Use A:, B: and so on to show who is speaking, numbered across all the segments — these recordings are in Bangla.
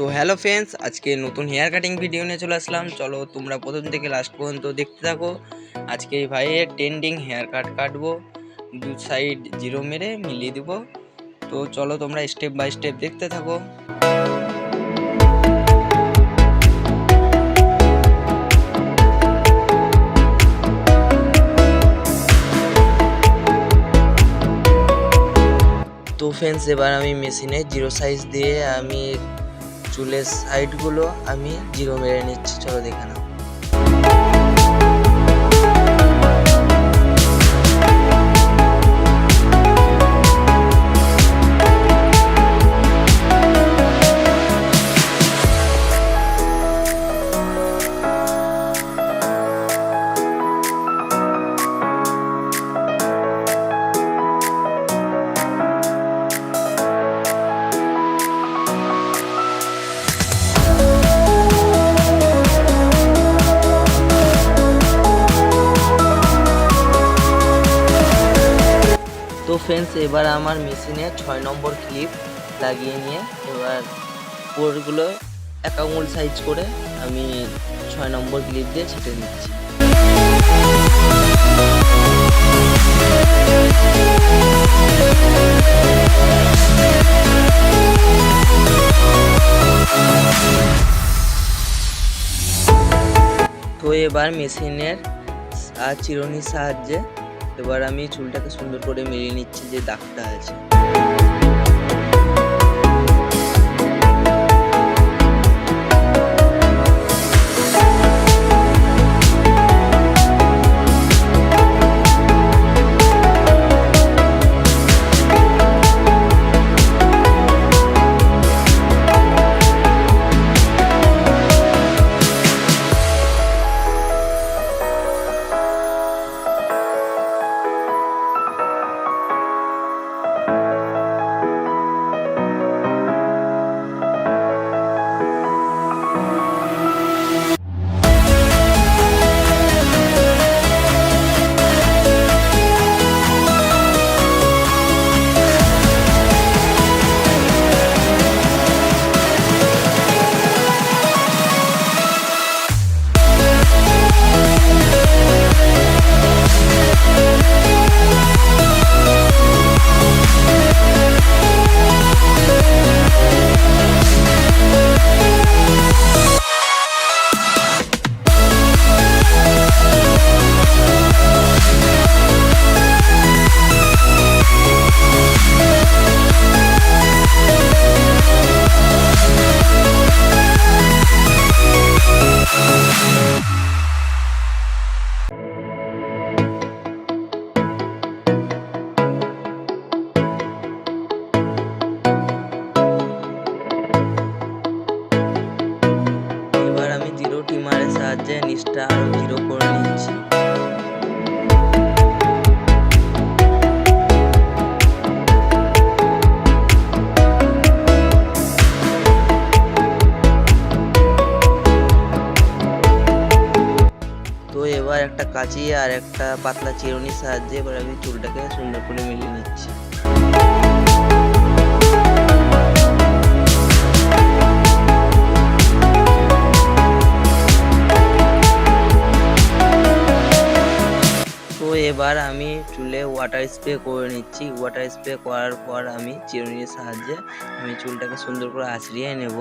A: তো হ্যালো ফ্রেন্ডস, আজকে নতুন হেয়ার কাটিং ভিডিও নিয়ে চলে আসলাম। চলো তোমরা প্রথম থেকে লাস্ট পর্যন্ত দেখতে থাকো। আজকে এই ভাইয়ের ট্রেন্ডিং হেয়ার কাট কাটবো। দু সাইড জিরো মেরে মিলিয়ে দিব। তো চলো তোমরা স্টেপ বাই স্টেপ দেখতে থাকো। তো ফ্রেন্ডস, এবার আমি মেশিনে জিরো সাইজ দিয়ে আমি চুলের সাইডগুলো আমি জিরো মেরে নিচ্ছি চলো দেখে নাও। ফ্রেন্ডস এবার আমার মেশিনে ছয় নম্বর ক্লিপ লাগিয়ে নিয়ে এবার পোরগুলো এক আঙুল সাইজ করে আমি ছয় নম্বর ক্লিপ দিয়ে ছেটে নিচ্ছি। তো এবার মেশিনের চিরুনির সাহায্যে এবার আমি চুলটাকে সুন্দর করে মেরিয়ে নিচ্ছি যে দাগটা আছে। এবার আমি জিরো টিমারের সাহায্যে নিচটা আরও জিরো করে একটা কাঁচি আর একটা পাতলা চিরুনির সাহায্যে এবার আমি চুলটাকে সুন্দর করে মিলিয়ে নিচ্ছি। এবার আমি চুলে ওয়াটার স্প্রে করে নিচ্ছি। ওয়াটার স্প্রে করার পর আমি চিরুনির সাহায্যে আমি চুলটাকে সুন্দর করে আঁচড়িয়ে নেব।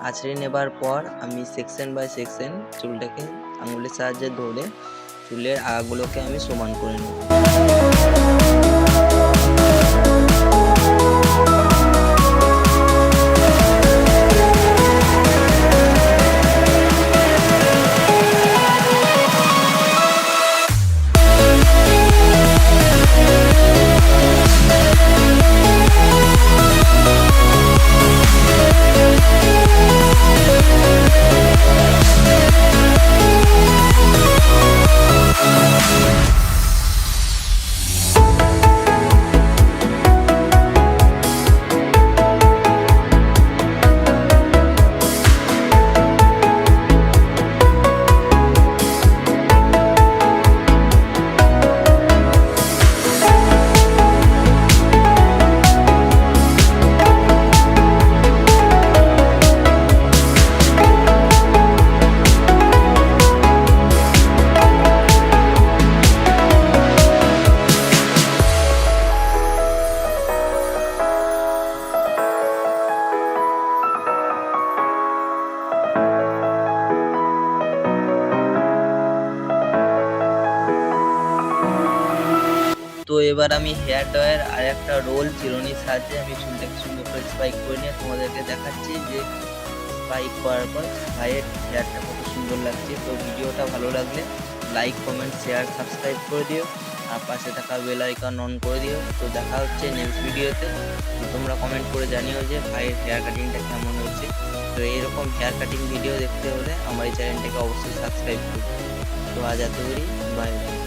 A: আঁচড়িয়ে নেবার পর আমি সেকশন বাই সেকশন চুলটাকে আঙুলের সাহায্যে ধরে চুলের আগাগুলোকে আমি সমান করে নেব। এবার আমি হেয়ার ড্রয়ার আর একটা রোল চিরনির সাহায্যে আমি চুলটাকে সুন্দর করে স্পাইক করে নিয়ে তোমাদেরকে দেখাচ্ছি যে স্পাইক করার পর ভাইয়ের হেয়ারটা কত সুন্দর লাগছে। তো ভিডিওটা ভালো লাগলে লাইক কমেন্ট শেয়ার সাবস্ক্রাইব করে দিও। আর পাশে থাকা বেল আইকন অন করে দিও। তো দেখা হচ্ছে নেক্সট ভিডিওতে তো তোমরা কমেন্ট করে জানিও যে ভাইয়ের হেয়ার কাটিংটা কেমন হয়েছে তো এইরকম হেয়ার কাটিং ভিডিও দেখতে হলে আমার এই চ্যানেলটাকে অবশ্যই সাবস্ক্রাইব করবে। তো আজ এতগুলি বাই বাই